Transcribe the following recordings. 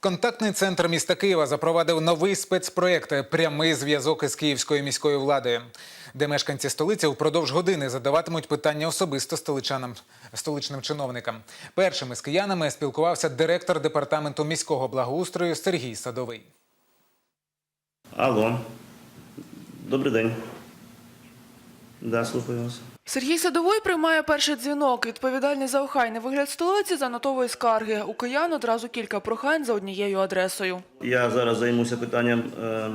Контактний центр міста Києва запровадив новий спецпроєкт Прямий зв'язок із київською міською владою, де мешканці столиці впродовж години задаватимуть питання особисто столичанам, столичним чиновникам. Першими з киянами спілкувався директор департаменту міського благоустрою Сергій Садовий. Алло. Добрий день. Да, слухаю вас. Сергій Садовий приймає перший дзвінок. Відповідальний за охайний вигляд столиці занотовує скарги. У киян одразу кілька прохань за однією адресою. Я зараз займуся питанням е,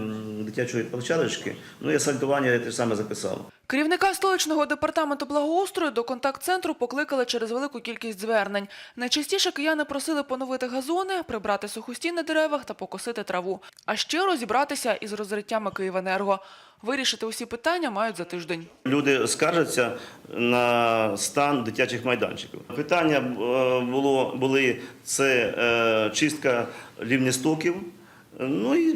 дитячої площадочки. Ну, я сальтування я те ж саме записав. Керівника столичного департаменту благоустрою до контакт-центру покликали через велику кількість звернень. Найчастіше кияни просили поновити газони, прибрати сухості на деревах та покосити траву. А ще розібратися із розриттями Київенерго. Вирішити усі питання мають за тиждень. Люди скаржаться на стан дитячих майданчиків. Питання е, було, були це е, чистка рівнестоків. Ну і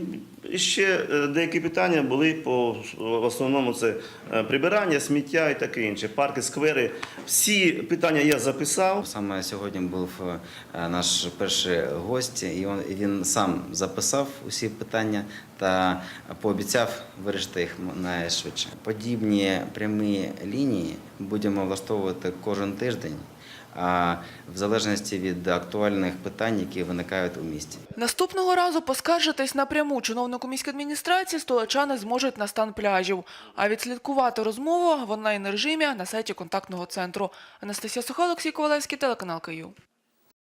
ще е, деякі питання були по в основному це е, прибирання, сміття і таке інше, парки, сквери. Всі питання я записав. Саме сьогодні був е, наш перший гость, і він, він сам записав усі питання та пообіцяв вирішити їх найшвидше. Подібні прямі лінії будемо влаштовувати кожен тиждень, а в залежності від актуальних питань, які виникають у місті. Наступного разу поскаржитись напряму чиновнику міської адміністрації столичани зможуть на стан пляжів. А відслідкувати розмову в онлайн-режимі на сайті контактного центру. Анастасія Суха, Олексій Ковалевський, телеканал Київ.